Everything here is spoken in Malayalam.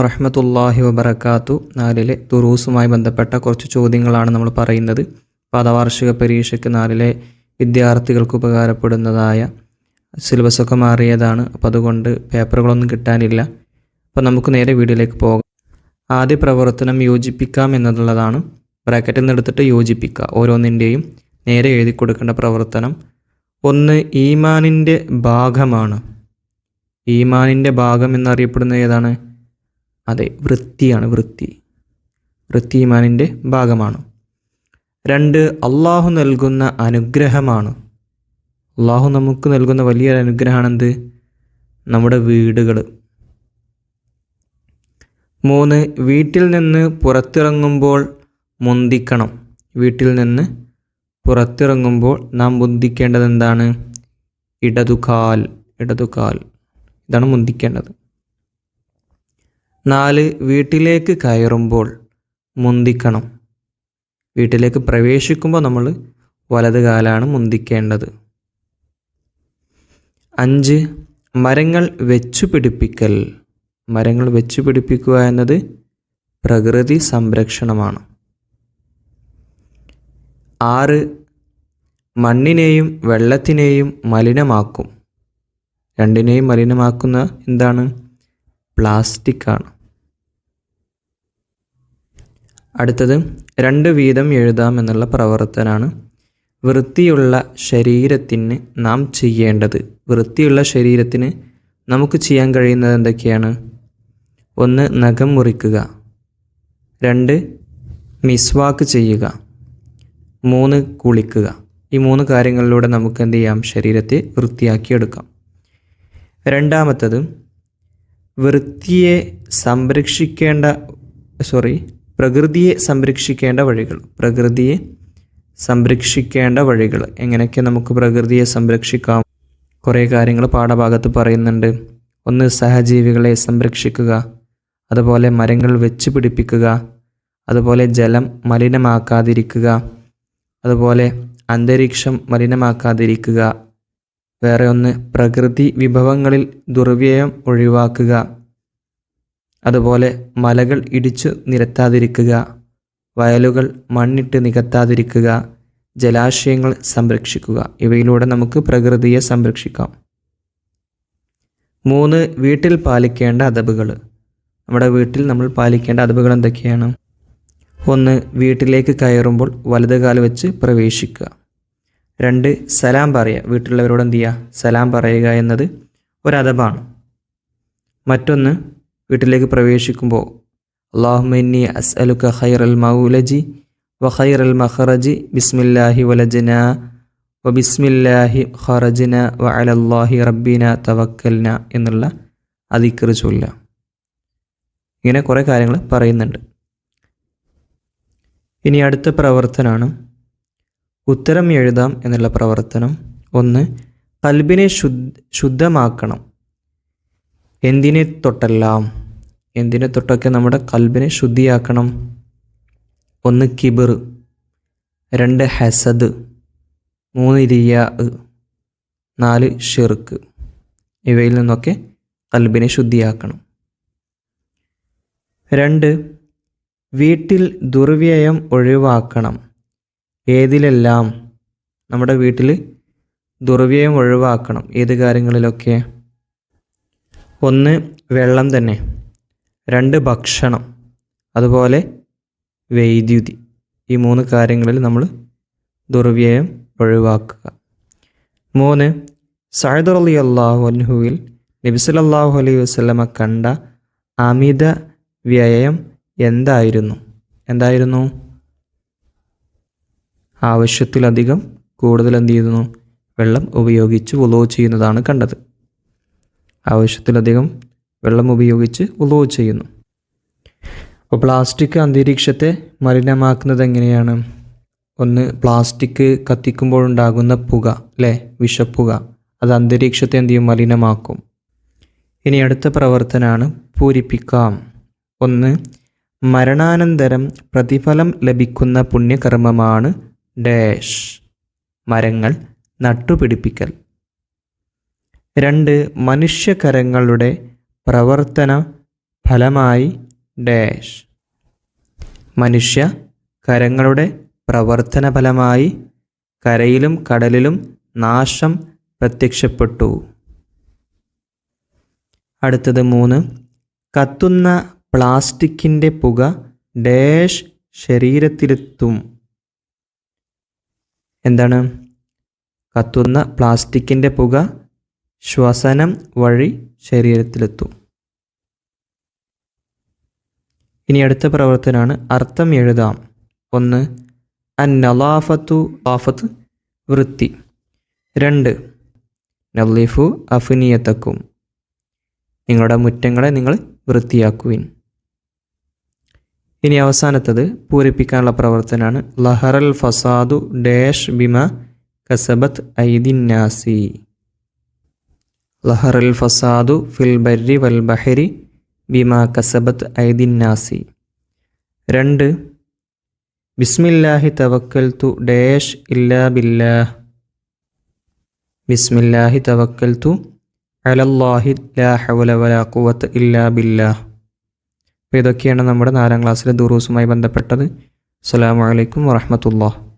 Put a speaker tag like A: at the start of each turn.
A: റഹ്മത്തുല്ലാഹി വബർക്കാത്തു നാലിലെ ദുറൂസുമായി ബന്ധപ്പെട്ട കുറച്ച് ചോദ്യങ്ങളാണ് നമ്മൾ പറയുന്നത്. പാദവാർഷിക പരീക്ഷയ്ക്ക് നാലിലെ വിദ്യാർത്ഥികൾക്ക് ഉപകാരപ്പെടുന്നതായ സിലബസൊക്കെ മാറിയതാണ്. അപ്പോൾ അതുകൊണ്ട് പേപ്പറുകളൊന്നും കിട്ടാനില്ല. അപ്പോൾ നമുക്ക് നേരെ വീഡിയോയിലേക്ക് പോകാം. ആദ്യ പ്രവർത്തനം യോജിപ്പിക്കാം എന്നുള്ളതാണ്. ബ്രാക്കറ്റിൽ നിന്ന് എടുത്തിട്ട് യോജിപ്പിക്കുക. ഓരോന്നിന്റെയും നേരെ എഴുതി കൊടുക്കേണ്ട പ്രവർത്തനം. ഒന്ന് ഈമാനിന്റെ ഭാഗമാണ്. ഈമാനിന്റെ ഭാഗം എന്നറിയപ്പെടുന്നത് ഏതാണ്? അതെ വൃത്തിയാണ് വൃത്തി. വൃത്തി ഈമാനിന്റെ ഭാഗമാണ്. രണ്ട് അള്ളാഹു നൽകുന്ന അനുഗ്രഹമാണ്. അള്ളാഹു നമുക്ക് നൽകുന്ന വലിയൊരു അനുഗ്രഹമാണെന്ത്? നമ്മുടെ വീടുകൾ. മൂന്ന് വീട്ടിൽ നിന്ന് പുറത്തിറങ്ങുമ്പോൾ മുന്തിക്കണം. വീട്ടിൽ നിന്ന് പുറത്തിറങ്ങുമ്പോൾ നാം മുന്തിക്കേണ്ടത് എന്താണ് ഇടതുകാൽ ഇടതുകാൽ. ഇതാണ് മുന്തിക്കേണ്ടത്. നാല് വീട്ടിലേക്ക് കയറുമ്പോൾ മുന്തിക്കണം. വീട്ടിലേക്ക് പ്രവേശിക്കുമ്പോൾ നമ്മൾ വലത് കാലാണ് മുന്തിക്കേണ്ടത്. അഞ്ച് മരങ്ങൾ വെച്ചു പിടിപ്പിക്കൽ. മരങ്ങൾ വെച്ചു പിടിപ്പിക്കുക എന്നത് പ്രകൃതി സംരക്ഷണമാണ്. ആറ് മണ്ണിനെയും വെള്ളത്തിനെയും മലിനമാക്കും. രണ്ടിനെയും മലിനമാക്കുന്ന എന്താണ്? പ്ലാസ്റ്റിക് ആണ് അടുത്തത് രണ്ട് വീതം എഴുതാം എന്നുള്ള പ്രവർത്തനമാണ് വൃത്തിയുള്ള ശരീരത്തിന് നാം ചെയ്യേണ്ടത്. വൃത്തിയുള്ള ശരീരത്തിന് നമുക്ക് ചെയ്യാൻ കഴിയുന്നത് എന്തൊക്കെയാണ്? ഒന്ന് നഖം മുറിക്കുക. രണ്ട് മിസ്വാക്ക് ചെയ്യുക. മൂന്ന് കുളിക്കുക. ഈ മൂന്ന് കാര്യങ്ങളിലൂടെ നമുക്ക് എന്ത് ചെയ്യാം? ശരീരത്തെ വൃത്തിയാക്കിയെടുക്കാം. രണ്ടാമത്തത് വൃത്തിയെ സംരക്ഷിക്കേണ്ട സോറി പ്രകൃതിയെ സംരക്ഷിക്കേണ്ട വഴികൾ. പ്രകൃതിയെ സംരക്ഷിക്കേണ്ട വഴികൾ. എങ്ങനെയൊക്കെ നമുക്ക് പ്രകൃതിയെ സംരക്ഷിക്കാം? കുറേ കാര്യങ്ങൾ പാഠഭാഗത്ത് പറയുന്നുണ്ട്. ഒന്ന് സഹജീവികളെ സംരക്ഷിക്കുക. അതുപോലെ മരങ്ങൾ വെച്ച് പിടിപ്പിക്കുക. അതുപോലെ ജലം മലിനമാക്കാതിരിക്കുക. അതുപോലെ അന്തരീക്ഷം മലിനമാക്കാതിരിക്കുക. വേറെ ഒന്ന് പ്രകൃതി വിഭവങ്ങളിൽ ദുർവ്യയം ഒഴിവാക്കുക. അതുപോലെ മലകൾ ഇടിച്ചു നിരത്താതിരിക്കുക. വയലുകൾ മണ്ണിട്ട് നികത്താതിരിക്കുക. ജലാശയങ്ങൾ സംരക്ഷിക്കുക. ഇവയിലൂടെ നമുക്ക് പ്രകൃതിയെ സംരക്ഷിക്കാം. മൂന്ന് വീട്ടിൽ പാലിക്കേണ്ട അതബുകൾ നമ്മുടെ വീട്ടിൽ നമ്മൾ പാലിക്കേണ്ട അതബുകൾ എന്തൊക്കെയാണ്? ഒന്ന് വീട്ടിലേക്ക് കയറുമ്പോൾ വലത് കാൽ വെച്ച് പ്രവേശിക്കുക. രണ്ട് സലാം പറയുക. വീട്ടിലുള്ളവരോട് എന്ത് ചെയ്യുക? സലാം പറയുക എന്നത് ഒരതബാണ് മറ്റൊന്ന് വീട്ടിലേക്ക് പ്രവേശിക്കുമ്പോൾ അള്ളാഹുമിന്നി അസ് അലുക്ക ഖൈർ അൽ മൗലജി വ ഖൈർ അൽ മഹറജി ബിസ്മില്ലാഹി വലജന വ ബിസ്മില്ലാഹി ഖറജന വ അലല്ലാഹി റബ്ബിന തവക്കൽന എന്നുള്ള അതിക്കർ ചൊല്ല ഇങ്ങനെ കുറേ കാര്യങ്ങൾ പറയുന്നുണ്ട്. ഇനി അടുത്ത പ്രവർത്തനമാണ് ഉത്തരം എഴുതാം എന്നുള്ള പ്രവർത്തനം. ഒന്ന് കൽബിനെ ശുദ്ധ ശുദ്ധമാക്കണം. എന്തിനെ തൊട്ടെല്ലാം? എന്തിനെ തൊട്ടൊക്കെ നമ്മുടെ കൽബിനെ ശുദ്ധിയാക്കണം? ഒന്ന് കിബിർ. രണ്ട് ഹസദ്. മൂന്ന് റിയ നാല് ഷിർക്ക്. ഇവയിൽ നിന്നൊക്കെ കൽബിനെ ശുദ്ധിയാക്കണം. രണ്ട് വീട്ടിൽ ദുർവ്യയം ഒഴിവാക്കണം. ഏതിലെല്ലാം നമ്മുടെ വീട്ടിൽ ദുർവ്യയം ഒഴിവാക്കണം? ഏത് കാര്യങ്ങളിലൊക്കെ? ഒന്ന് വെള്ളം തന്നെ. രണ്ട് ഭക്ഷണം. അതുപോലെ വൈദ്യുതി. ഈ മൂന്ന് കാര്യങ്ങളിൽ നമ്മൾ ദുർവ്യയം ഒഴിവാക്കുക. മൂന്ന് സഹദർ അലി അള്ളാഹു അൻഹുവിൽ നബിസലല്ലാഹു അലൈഹി വസ്ലമ കണ്ട അമിത വ്യയം എന്തായിരുന്നു? എന്തായിരുന്നു? ആവശ്യത്തിലധികം കൂടുതൽ എന്ത് ചെയ്യുന്നു വെള്ളം ഉപയോഗിച്ച് ഉലോ ചെയ്യുന്നതാണ് കണ്ടത്. ആവശ്യത്തിലധികം വെള്ളം ഉപയോഗിച്ച് ഉലോ ചെയ്യുന്നു. അപ്പോൾ പ്ലാസ്റ്റിക് അന്തരീക്ഷത്തെ മലിനമാക്കുന്നത് എങ്ങനെയാണ്? ഒന്ന് പ്ലാസ്റ്റിക് കത്തിക്കുമ്പോഴുണ്ടാകുന്ന പുക അല്ലേ വിഷപ്പുക. അത് അന്തരീക്ഷത്തെ എന്ത് ചെയ്യും? മലിനമാക്കും. ഇനി അടുത്ത പ്രവർത്തനമാണ് പൂരിപ്പിക്കാം. ഒന്ന് മരണാനന്തരം പ്രതിഫലം ലഭിക്കുന്ന പുണ്യകർമ്മമാണ് ഡാഷ്. മരങ്ങൾ നട്ടുപിടിപ്പിക്കൽ. രണ്ട് മനുഷ്യകരങ്ങളുടെ പ്രവർത്തന ഫലമായി ഡാഷ്. മനുഷ്യ കരങ്ങളുടെ പ്രവർത്തന ഫലമായി കരയിലും കടലിലും നാശം പ്രത്യക്ഷപ്പെട്ടു. അടുത്തത് മൂന്ന് കത്തുന്ന പ്ലാസ്റ്റിക്കിന്റെ പുക ഡാഷ് ശരീരത്തിലെത്തും. എന്താണ്? കത്തുന്ന പ്ലാസ്റ്റിക്കിന്റെ പുക ശ്വസനം വഴി ശരീരത്തിലെത്തും. ഇനി അടുത്ത പ്രവർത്തനമാണ് അർത്ഥം എഴുതാം. ഒന്ന് അൻ നലാഫത്തു ആഫത്ത് വൃത്തി. രണ്ട് നല്ലിഫു അഫിനിയത്തക്കും. നിങ്ങളുടെ മുറ്റങ്ങളെ നിങ്ങൾ വൃത്തിയാക്കുവിൻ. ഇനി അവസാനത്തത് പൂരിപ്പിക്കാനുള്ള പ്രവർത്തനമാണ് ലഹറൽ ഫസാദു ഡാഷ് ബിമ കസബത്ത് ഐദിന്നാസി ലഹറൽ ഫസാദു ഫിൽ ബരി വൽ ബഹരി ബിമ കസബത്ത് ഐദിന്നാസി രണ്ട് ബിസ്മില്ലാഹി തവക്കൽ തു ഡാഷ് ഇല്ലാ ബില്ലാ ബിസ്മില്ലാഹി തവക്കൽ തു അലല്ലാഹി ലാ ഹവല വലാ ഖുവത്ത് ഇല്ലാ ബില്ലാഹ്. അപ്പോൾ ഇതൊക്കെയാണ് നമ്മുടെ നാലാം ക്ലാസ്സിലെ ദുറൂസുമായി ബന്ധപ്പെട്ടത്. അസ്സലാമു അലൈക്കും വറഹ്മത്തുള്ളാഹി.